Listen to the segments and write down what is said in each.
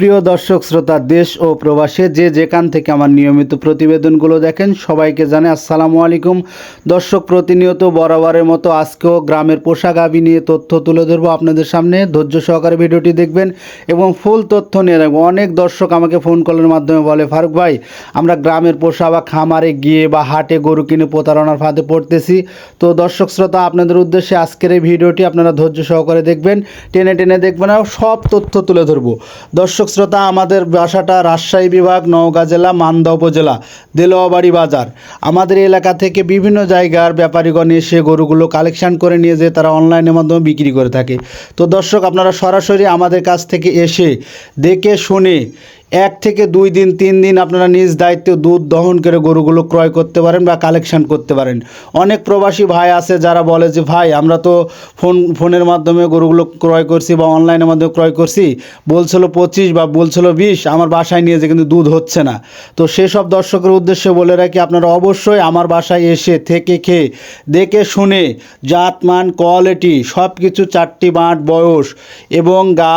সুপ্রিয় দর্শক, শ্রোতা, দেশ ও প্রবাসে যে যেখান থেকে আমার নিয়মিত প্রতিবেদনগুলো দেখেন, সবাইকে জানে আসসালামু আলাইকুম। দর্শক, প্রতিনিয়ত বরাবরের মতো আজকেও গ্রামের পোশাক আবি নিয়ে তথ্য তুলে ধরবো আপনাদের সামনে। ধৈর্য সহকারে ভিডিওটি দেখবেন এবং ফুল তথ্য নিয়ে রাখব। অনেক দর্শক আমাকে ফোন কলের মাধ্যমে বলে, ফারুক ভাই, আমরা গ্রামের পোষা বা খামারে গিয়ে বা হাটে গরু কিনে প্রতারণার ফাঁদে পড়তেছি। তো দর্শক, শ্রোতা, আপনাদের উদ্দেশ্যে আজকের এই ভিডিওটি আপনারা ধৈর্য সহকারে দেখবেন। টেনে টেনে দেখবেন আর সব তথ্য তুলে ধরবো। দর্শক শ্রোতা, আমাদের বাসাটা রাজশাহী বিভাগ, নওগাঁ জেলা, মান্দা উপজেলা, দেলোয়াবাড়ি বাজার। আমাদের এলাকা থেকে বিভিন্ন জায়গার ব্যাপারীগণ এসে গরুগুলো কালেকশন করে নিয়ে যেয়ে তারা অনলাইনের মাধ্যমে বিক্রি করে থাকে। তো দর্শক, আপনারা সরাসরি আমাদের কাছ থেকে এসে দেখে শুনে এক থেকে দুই দিন, তিন দিন আপনারা নিজ দায়িত্বে দুধ দহন করে গরুগুলো ক্রয় করতে পারেন বা কালেকশন করতে পারেন। অনেক প্রবাসী ভাই আছে যারা বলে যে, ভাই, আমরা তো ফোন, ফোনের মাধ্যমে গরুগুলো ক্রয় করছি বা অনলাইনের মাধ্যমে ক্রয় করছি। বলছিল পঁচিশ বা বলছিল বিশ, আমার বাসায় নিয়ে যে কিন্তু দুধ হচ্ছে না। তো সেসব দর্শকের উদ্দেশ্যে বলে রাখি, আপনারা অবশ্যই আমার বাসায় এসে থেকে খেয়ে, দেখে শুনে জাত মান কোয়ালিটি সব কিছু চারটি বাঁট বয়স এবং গা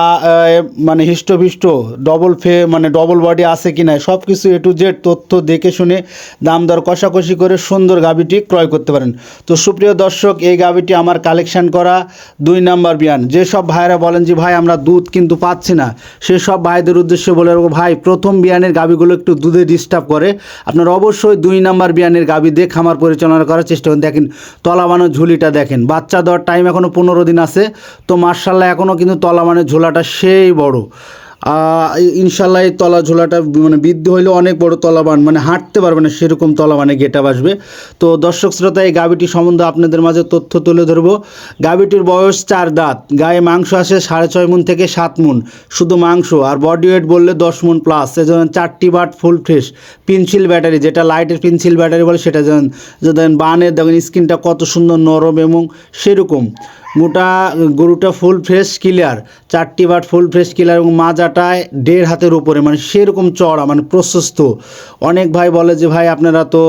মানে হিষ্টপিষ্ট ডবল ফে মানে ডবল বডি আছে কি না সব কিছু এ টু জেড তথ্য দেখে শুনে দাম দর কষাকষি করে সুন্দর গাবিটি ক্রয় করতে পারেন। তো সুপ্রিয় দর্শক, এই গাবিটি আমার কালেকশান করা দুই নাম্বার বিয়ান। যেসব ভাইরা বলেন যে, ভাই, আমরা দুধ কিন্তু পাচ্ছি না। সেসব ভাইদের উদ্দেশ্যে বলে রাখব, ভাই, প্রথম বিয়ানের গাবিগুলো একটু দুধে ডিস্টার্ব করে। আপনার অবশ্যই দুই নাম্বার বিয়ানের গাবি দিয়ে খামার পরিচালনা করার চেষ্টা করুন। দেখেন তলাবানো ঝুলিটা দেখেন। বাচ্চা দেওয়ার টাইম এখনও পনেরো দিন আছে। তো মার্শাল্লাহ এখনও কিন্তু তলাবানের ঝোলাটা সেই বড়। ইনশাল্লাহ এই তলা ঝোলাটা মানে বৃদ্ধি হইলে অনেক বড় তলাবান মানে হাঁটতে পারবে না সেরকম তলাবানে গেটা আসবে। তো দর্শক শ্রোতা, এই গাবিটি সম্বন্ধে আপনাদের মাঝে তথ্য তুলে ধরবো। গাবিটির বয়স চার দাঁত, গায়ে মাংস আসে সাড়ে ছয় মুন থেকে সাত মুন শুধু মাংস, আর বডি ওয়েট বললে দশ মুন প্লাস যেমন চারটি but full fresh pencil battery যেটা লাইটের পেন্সিল ব্যাটারি বলে সেটা যেমন যে দেখেন বানের দেখেন স্কিনটা কত সুন্দর নরম এবং সেরকম। মোটা গরুটা ফুল ফ্রেশ ক্লিয়ার চারটি বাট ফুল ফ্রেশ ক্লিয়ার এবং মাজাটায় দেড় হাতের উপরে মানে সেরকম চড়া মানে প্রশস্ত। অনেক ভাই বলে যে, ভাই, আপনারা তো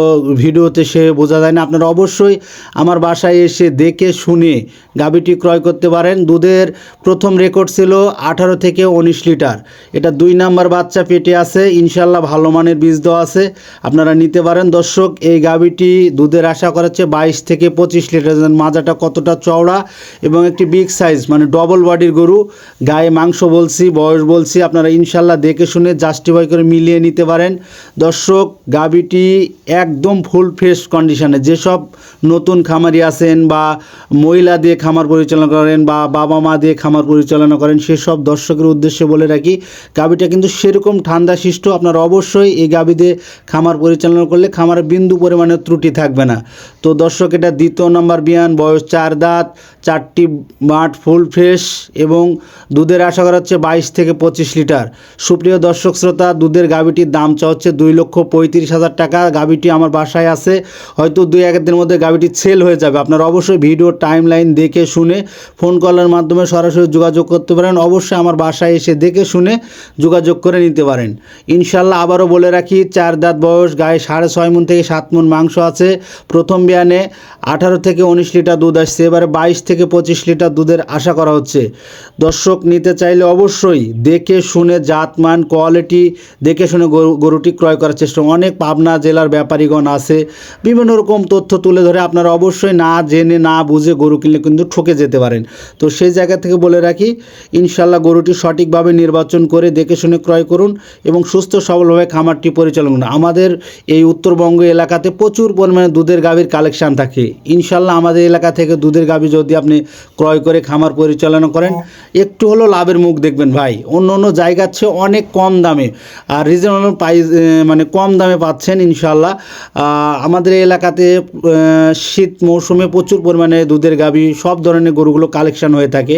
ভিডিওতে সে বোঝা যায় না। আপনারা অবশ্যই আমার বাসায় এসে দেখে শুনে গাবিটি ক্রয় করতে পারেন। দুধের প্রথম রেকর্ড ছিল আঠারো থেকে উনিশ লিটার। এটা দুই নাম্বার বাচ্চা পেটে আছে। ইনশাল্লাহ ভালো মানের বীজ দেওয়া আছে। আপনারা নিতে পারেন। দর্শক, এই গাবিটি দুধের আশা করাচ্ছে বাইশ থেকে পঁচিশ লিটার। মাজাটা কতটা চওড়া এবং একটি বিগ সাইজ মানে ডবল বডির গরু। গায়ে মাংস বলছি, বয়স বলছি, আপনারা ইনশাল্লাহ দেখে শুনে জাস্টিফাই করে মিলিয়ে নিতে পারেন। দর্শক গাবিটি একদম ফুল ফ্রেশ কন্ডিশনে যেসব নতুন খামারি আছেন বা মহিলা দিয়ে খামার পরিচালনা করেন বা বাবা মা দিয়ে খামার পরিচালনা করেন, সেসব দর্শকের উদ্দেশ্যে বলে রাখি গাবিটা কিন্তু সেরকম ঠান্ডা শিষ্ট আপনারা অবশ্যই এই গাবি দিয়ে খামার পরিচালনা করলে খামারে বিন্দু পরিমাণে ত্রুটি থাকবে না। তো দর্শক, এটা দ্বিতীয় নম্বর বিয়ান, বয়স চার দাঁত চারটি মাঠ ফুল ফ্রেশ এবং দুধের আশা করা হচ্ছে বাইশ থেকে পঁচিশ লিটার। সুপ্রিয় দর্শক শ্রোতা, দুধের গাবিটির দাম চা হচ্ছে দুই লক্ষ পঁয়ত্রিশ হাজার টাকা। গাবিটি আমার বাসায় আছে। হয়তো দুই এক দিনের মধ্যে গাবিটি সেল হয়ে যাবে। আপনারা অবশ্যই ভিডিও টাইম লাইন দেখে শুনে ফোন কলের মাধ্যমে সরাসরি যোগাযোগ করতে পারেন। অবশ্যই আমার বাসায় এসে দেখে শুনে যোগাযোগ করে নিতে পারেন। ইনশাল্লাহ আবারও বলে রাখি, চার দাঁত বয়স, গায়ে সাড়ে ছয় মন থেকে সাত মন মাংস আছে। প্রথম বিয়ানে আঠারো থেকে উনিশ লিটার দুধ আসছে। এবারে বাইশ থেকে পঁচিশ লিটার দুধের আশা করা হচ্ছে। দর্শক নিতে চাইলে অবশ্যই দেখে শুনে জাতমান, কোয়ালিটি, দেখে শুনে গরু- গরুটি ক্রয় করার চেষ্টা। অনেক পাবনা জেলার ব্যাপারীগণ আছে। বিভিন্ন রকম তথ্য তুলে ধরে আপনারা অবশ্যই না জেনে, না বুঝে গরু কিনলে কিন্তু ঠকে যেতে পারেন। তো সেই জায়গা থেকে বলে রাখি ইনশাল্লাহ গরুটি সঠিকভাবে নির্বাচন করে দেখে শুনে ক্রয় করুন এবং সুস্থ, সবলভাবে খামারটি পরিচালনা করুন। আমাদের এই উত্তরবঙ্গ এলাকাতে প্রচুর পরিমাণে দুধের গাভীর কালেকশন থাকে। ইনশাল্লাহ আমাদের এলাকা থেকে দুধের গাভী যদি আপনি ক্রয় করে খামার পরিচালনা করেন। একটু হলো লাভের মুখ দেখবেন ভাই। অন্য অন্য জায়গার চেয়ে অনেক কম দামে আর রিজনেবল প্রাইস মানে কম দামে পাচ্ছেন ইনশাল্লাহ আমাদের এলাকাতে শীত মৌসুমে প্রচুর পরিমাণে দুধের গাভী সব ধরনের গরুগুলো কালেকশন হয়ে থাকে।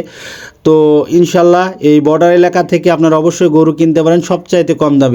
তো ইনশাল্লাহ এই বর্ডার এলাকা থেকে আপনারা অবশ্যই গরু কিনতে পারেন সবচাইতে কম দামে।